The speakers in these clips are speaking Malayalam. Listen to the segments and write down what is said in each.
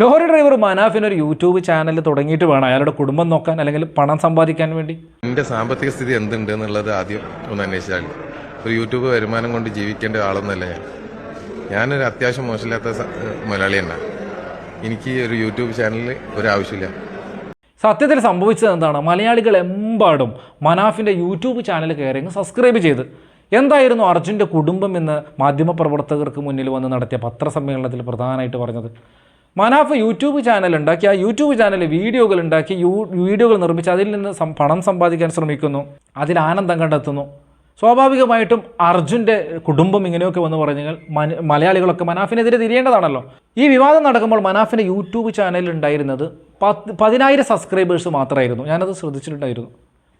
ലോറി ഡ്രൈവർ മനാഫിന് ഒരു യൂട്യൂബ് ചാനൽ തുടങ്ങിയിട്ട് വേണം അയാളുടെ കുടുംബം നോക്കാൻ അല്ലെങ്കിൽ പണം സമ്പാദിക്കാൻ വേണ്ടി. എന്റെ സാമ്പത്തിക സ്ഥിതി എന്തുണ്ട് എന്നുള്ളത് ആദ്യം ഒന്ന് അന്വേഷിച്ചാൽ ഒരു യൂട്യൂബ് വരുമാനം കൊണ്ട് ജീവിക്കേണ്ട ആളൊന്നല്ല ഞാൻ. ഞാനൊരു അത്യാവശ്യം മോശമില്ലാത്ത മലയാളി തന്നെ എനിക്ക് ഒരു യൂട്യൂബ് ചാനലിൽ ഒരാവശ്യമില്ല. സത്യത്തിൽ സംഭവിച്ചത് എന്താണ്? മലയാളികൾ എമ്പാടും മനാഫിന്റെ യൂട്യൂബ് ചാനൽ കയറി സബ്സ്ക്രൈബ് ചെയ്ത്. എന്തായിരുന്നു അർജുന്റെ കുടുംബം എന്ന് മാധ്യമപ്രവർത്തകർക്ക് മുന്നിൽ വന്ന് നടത്തിയ പത്രസമ്മേളനത്തിൽ പ്രധാനമായിട്ട് പറഞ്ഞത്? മനാഫ് യൂട്യൂബ് ചാനൽ ഉണ്ടാക്കി ആ യൂട്യൂബ് ചാനലിൽ വീഡിയോകൾ ഉണ്ടാക്കി വീഡിയോകൾ നിർമ്മിച്ച് അതിൽ നിന്ന് പണം സമ്പാദിക്കാൻ ശ്രമിക്കുന്നു. അതിൽ ആനന്ദം കണ്ടെത്തുന്നു. സ്വാഭാവികമായിട്ടും അർജുന്റെ കുടുംബം ഇങ്ങനെയൊക്കെ വന്ന് പറഞ്ഞാൽ മലയാളികളൊക്കെ മനാഫിനെതിരെ തിരിയേണ്ടതാണല്ലോ. ഈ വിവാദം നടക്കുമ്പോൾ മനാഫിന്റെ യൂട്യൂബ് ചാനലിൽ ഉണ്ടായിരുന്നത് പത്ത് പതിനായിരം സബ്സ്ക്രൈബേഴ്സ് മാത്രമായിരുന്നു. ഞാനത് ശ്രദ്ധിച്ചിട്ടുണ്ടായിരുന്നു.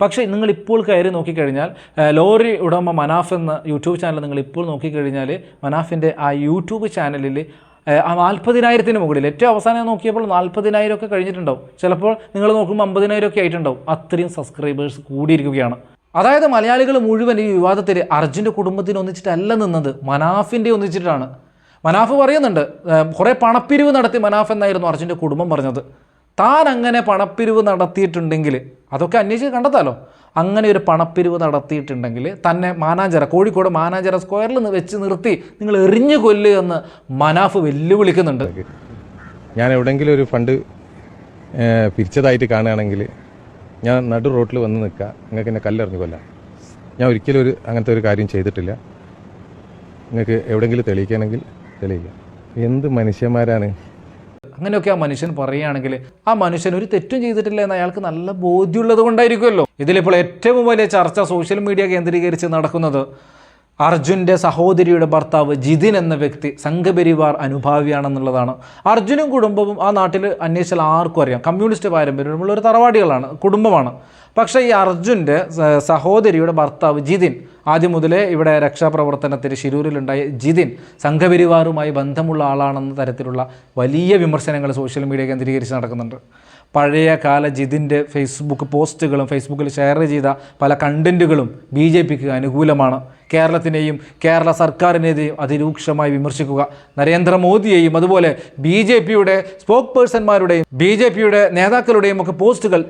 പക്ഷേ നിങ്ങൾ ഇപ്പോൾ കയറി നോക്കിക്കഴിഞ്ഞാൽ ലോറി ഉടമ മനാഫ് എന്ന യൂട്യൂബ് ചാനൽ നിങ്ങൾ ഇപ്പോൾ നോക്കിക്കഴിഞ്ഞാൽ മനാഫിന്റെ ആ യൂട്യൂബ് ചാനലിൽ നാൽപ്പതിനായിരത്തിന് മുകളിൽ. ഏറ്റവും അവസാനം നോക്കിയപ്പോൾ നാൽപ്പതിനായിരം ഒക്കെ കഴിഞ്ഞിട്ടുണ്ടാവും. ചിലപ്പോൾ നിങ്ങൾ നോക്കുമ്പോൾ അമ്പതിനായിരം ഒക്കെ ആയിട്ടുണ്ടാവും. അത്രയും സബ്സ്ക്രൈബേഴ്സ് കൂടിയിരിക്കുകയാണ്. അതായത് മലയാളികൾ മുഴുവൻ ഈ വിവാദത്തിൽ അർജുന്റെ കുടുംബത്തിന് ഒന്നിച്ചിട്ടല്ല നിന്നത്. മനാഫിന്റെ ഒന്നിച്ചിട്ടാണ്. മനാഫ് പറയുന്നുണ്ട് കുറേ പണപ്പിരിവ് നടത്തി മനാഫ് എന്നായിരുന്നു അർജുന്റെ കുടുംബം പറഞ്ഞത്. താൻ അങ്ങനെ പണപ്പിരിവ് നടത്തിയിട്ടുണ്ടെങ്കിൽ അതൊക്കെ അന്വേഷിച്ച് കണ്ടെത്താലോ? അങ്ങനെ ഒരു പണപ്പിരിവ് നടത്തിയിട്ടുണ്ടെങ്കിൽ തന്നെ മാനാഞ്ചിറ കോഴിക്കോട് മാനാഞ്ചിറ സ്ക്വയറിൽ നിന്ന് വെച്ച് നിർത്തി നിങ്ങൾ എറിഞ്ഞു കൊല്ലുക എന്ന് മനാഫ് വെല്ലുവിളിക്കുന്നുണ്ട്. ഞാൻ എവിടെയെങ്കിലും ഒരു ഫണ്ട് പിരിച്ചതായിട്ട് കാണുകയാണെങ്കിൽ ഞാൻ നടു റോട്ടിൽ വന്ന് നിൽക്കുക. നിങ്ങൾക്ക് എന്നെ കല്ലെറിഞ്ഞു കൊല്ലാം ഞാൻ ഒരിക്കലും ഒരു അങ്ങനത്തെ ഒരു കാര്യം ചെയ്തിട്ടില്ല. നിങ്ങൾക്ക് എവിടെയെങ്കിലും തെളിയിക്കണമെങ്കിൽ തെളിയിക്കാം എന്ത് മനുഷ്യന്മാരാണ്? അങ്ങനെയൊക്കെ ആ മനുഷ്യൻ പറയുകയാണെങ്കിൽ ആ മനുഷ്യൻ ഒരു തെറ്റും ചെയ്തിട്ടില്ല എന്ന് അയാൾക്ക് നല്ല ബോധ്യമുള്ളത് കൊണ്ടായിരിക്കുമല്ലോ. ഇതിലിപ്പോൾ ഏറ്റവും വലിയ ചർച്ച സോഷ്യൽ മീഡിയ കേന്ദ്രീകരിച്ച് നടക്കുന്നത് അർജുന്റെ സഹോദരിയുടെ ഭർത്താവ് ജിതിൻ എന്ന വ്യക്തി സംഘപരിവാർ അനുഭാവിയാണെന്നുള്ളതാണ്. അർജുനും കുടുംബവും ആ നാട്ടിൽ അന്വേഷിച്ചാൽ ആർക്കും അറിയാം. കമ്മ്യൂണിസ്റ്റ് പാരമ്പര്യമുള്ള ഒരു തറവാടികളാണ് കുടുംബമാണ്. പക്ഷേ ഈ അർജുന്റെ സഹോദരിയുടെ ഭർത്താവ് ജിതിൻ ആദ്യം മുതലേ ഇവിടെ രക്ഷാപ്രവർത്തനത്തിന് ശിരൂരിലുണ്ടായ ജിതിൻ സംഘപരിവാറുമായി ബന്ധമുള്ള ആളാണെന്ന തരത്തിലുള്ള വലിയ വിമർശനങ്ങൾ സോഷ്യൽ മീഡിയ കേന്ദ്രീകരിച്ച് നടക്കുന്നുണ്ട്. പഴയ കാല ജിതിന്റെ ഫേസ്ബുക്ക് പോസ്റ്റുകളും ഫേസ്ബുക്കിൽ ഷെയർ ചെയ്ത പല കണ്ടന്റുകളും ബി ജെ പിക്ക് അനുകൂലമാണ്. കേരളത്തിനെയും കേരള സർക്കാരിനെതിരെയും അതിരൂക്ഷമായി വിമർശിക്കുക. നരേന്ദ്രമോദിയെയും അതുപോലെ ബി ജെ പിയുടെ സ്പോക്ക് പേഴ്സൺമാരുടെയും ബി ജെ പിയുടെ നേതാക്കളുടെയും ഒക്കെ പോസ്റ്റുകൾ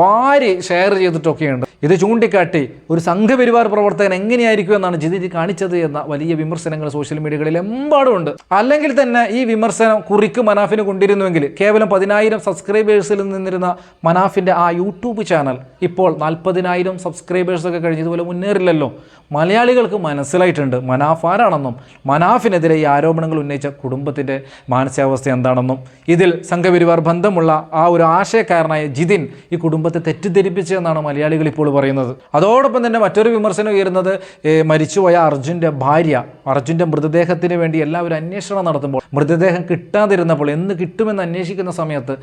വാരി ഷെയർ ചെയ്തിട്ടൊക്കെയുണ്ട്. ഇത് ചൂണ്ടിക്കാട്ടി ഒരു സംഘപരിവാർ പ്രവർത്തകൻ എങ്ങനെയായിരിക്കും എന്നാണ് ജിതിജി കാണിച്ചത് എന്ന വലിയ വിമർശനങ്ങൾ സോഷ്യൽ മീഡിയകളിൽ എമ്പാടുമുണ്ട് അല്ലെങ്കിൽ തന്നെ ഈ വിമർശനം കുറിക്ക് മനാഫിന് കൊണ്ടിരുന്നുവെങ്കിൽ കേവലം പതിനായിരം സബ്സ്ക്രൈബേഴ്സിൽ നിന്നിരുന്ന മനാഫിന്റെ ആ യൂട്യൂബ് ചാനൽ ഇപ്പോൾ നാൽപ്പതിനായിരം സബ്സ്ക്രൈബേഴ്സൊക്കെ കഴിഞ്ഞ് ഇതുപോലെ മുന്നേറില്ലല്ലോ. മലയാളികൾക്ക് മനസ്സിലായിട്ടുണ്ട് മനാഫ് ആരാണെന്നും മനാഫിനെതിരെ ഈ ആരോപണങ്ങൾ ഉന്നയിച്ച കുടുംബത്തിന്റെ മാനസികാവസ്ഥ എന്താണെന്നും. ഇതിൽ സംഘപരിവാർ ബന്ധമുള്ള ആ ഒരു ആശയക്കാരനായ ജിതിൻ ഈ കുടുംബത്തെ തെറ്റിദ്ധരിപ്പിച്ചതെന്നാണ് മലയാളികൾ ഇപ്പോൾ പറയുന്നത്. അതോടൊപ്പം തന്നെ മറ്റൊരു വിമർശനം ഉയരുന്നത് മരിച്ചുപോയ അർജുന്റെ ഭാര്യ അർജുന്റെ മൃതദേഹത്തിന് വേണ്ടി എല്ലാവരും അന്വേഷണം നടത്തുമ്പോൾ മൃതദേഹം കിട്ടാതിരുന്നപ്പോൾ എന്ന് കിട്ടുമെന്ന് അന്വേഷിക്കുന്ന സമയത്ത്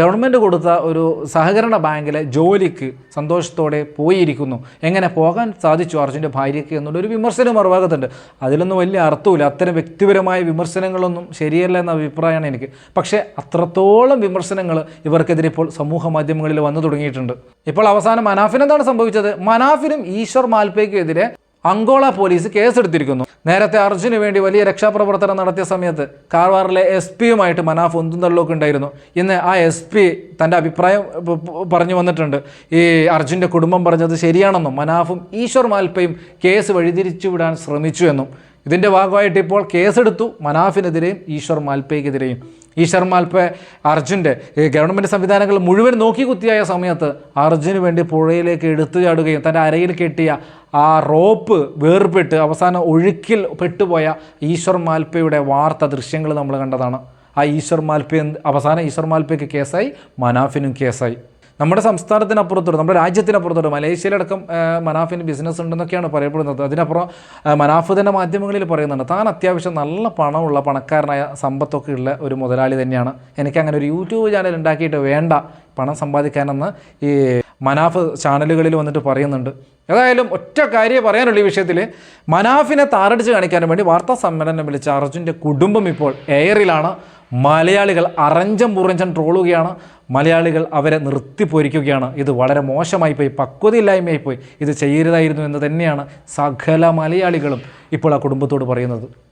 ഗവൺമെന്റ് കൊടുത്ത ഒരു സഹകരണ ബാങ്കിലെ ജോലിക്ക് സന്തോഷത്തോടെ പോയിരിക്കുന്നു. എങ്ങനെ പോകാൻ സാധിച്ചു അർജുന്റെ ഭാര്യയ്ക്ക് എന്നുള്ളൊരു വിമർശനം മറുഭാഗത്തുണ്ട്. അതിലൊന്നും വലിയ അർത്ഥമില്ല അത്തരം വ്യക്തിപരമായ വിമർശനങ്ങളൊന്നും ശരിയല്ല എന്ന അഭിപ്രായമാണ് എനിക്ക്. പക്ഷേ അത്രത്തോളം വിമർശനങ്ങൾ ഇവർക്കെതിരെ ഇപ്പോൾ സമൂഹ മാധ്യമങ്ങളിൽ വന്നു തുടങ്ങിയിട്ടുണ്ട്. ഇപ്പോൾ അവസാനം മനാഫിനെന്താണ് സംഭവിച്ചത്? മനാഫിനും ഈശ്വർ മാൽപ്പയ്ക്കെതിരെ അങ്കോള പോലീസ് കേസെടുത്തിരിക്കുന്നു. നേരത്തെ അർജുന് വേണ്ടി വലിയ രക്ഷാപ്രവർത്തനം നടത്തിയ സമയത്ത് കാർവാറിലെ എസ് പിയുമായിട്ട് മനാഫ് ഒന്നും തള്ളൊക്കെ ഉണ്ടായിരുന്നു. ഇന്ന് ആ എസ് പി തന്റെ അഭിപ്രായം പറഞ്ഞു വന്നിട്ടുണ്ട്. ഈ അർജുന്റെ കുടുംബം പറഞ്ഞത് ശരിയാണെന്നും മനാഫും ഈശ്വർ മാൽപ്പയും കേസ് വഴിതിരിച്ചു വിടാൻ ശ്രമിച്ചു എന്നും. ഇതിന്റെ ഭാഗമായിട്ട് ഇപ്പോൾ കേസെടുത്തു മനാഫിനെതിരെയും ഈശ്വർ മാൽപ്പയ്ക്കെതിരെയും. ഈശ്വർ മാൽപ്പെ അർജുന്റെ ഗവൺമെന്റ് സംവിധാനങ്ങൾ മുഴുവൻ നോക്കി കുത്തിയായ സമയത്ത് അർജുന് വേണ്ടി പുഴയിലേക്ക് എടുത്തു ചാടുകയും തന്റെ അരയിൽ കെട്ടിയ ആ റോപ്പ് വേർപെട്ട് അവസാന ഒഴുക്കിൽ പെട്ടുപോയ ഈശ്വർ മാൽപ്പയുടെ വാർത്ത ദൃശ്യങ്ങൾ നമ്മൾ കണ്ടതാണ്. ആ ഈശ്വർ മാൽപ്പ അവസാന ഈശ്വർ മാൽപ്പയ്ക്ക് കേസായി മനാഫിനും കേസായി. നമ്മുടെ സംസ്ഥാനത്തിനപ്പുറത്തോട്ട് നമ്മുടെ രാജ്യത്തിനപ്പുറത്തോട്ട് മലേഷ്യയിലടക്കം മനാഫിന് ബിസിനസ് ഉണ്ടെന്നൊക്കെയാണ് പറയപ്പെടുന്നത്. അതിനപ്പുറം മനാഫ് തന്നെ മാധ്യമങ്ങളിൽ പറയുന്നുണ്ട് താൻ അത്യാവശ്യം നല്ല പണമുള്ള പണക്കാരനായ സമ്പത്തൊക്കെ ഉള്ള ഒരു മുതലാളി തന്നെയാണ്. എനിക്ക് അങ്ങനെ ഒരു യൂട്യൂബ് ചാനൽ ഉണ്ടാക്കിയിട്ട് വേണ്ട പണം സമ്പാദിക്കാനെന്ന് ഈ മനാഫ് ചാനലുകളിൽ വന്നിട്ട് പറയുന്നുണ്ട്. ഏതായാലും ഒറ്റ കാര്യം പറയാനുള്ള ഈ വിഷയത്തിൽ മനാഫിനെ താറടിച്ച് കാണിക്കാൻ വേണ്ടി വാർത്താ സമ്മേളനം വിളിച്ച അർജുന്റെ കുടുംബം ഇപ്പോൾ എയറിലാണ് മലയാളികൾ അറഞ്ചം പുറഞ്ചം ട്രോളുകയാണ്. മലയാളികൾ അവരെ നിർത്തിപ്പൊരിക്കുകയാണ് ഇത് വളരെ മോശമായി പോയി. പക്വതയില്ലായ്മയായി പോയി. ഇത് ചെയ്യരുതായിരുന്നു എന്ന് തന്നെയാണ് സകല മലയാളികളും ഇപ്പോൾ ആ കുടുംബത്തോട് പറയുന്നത്.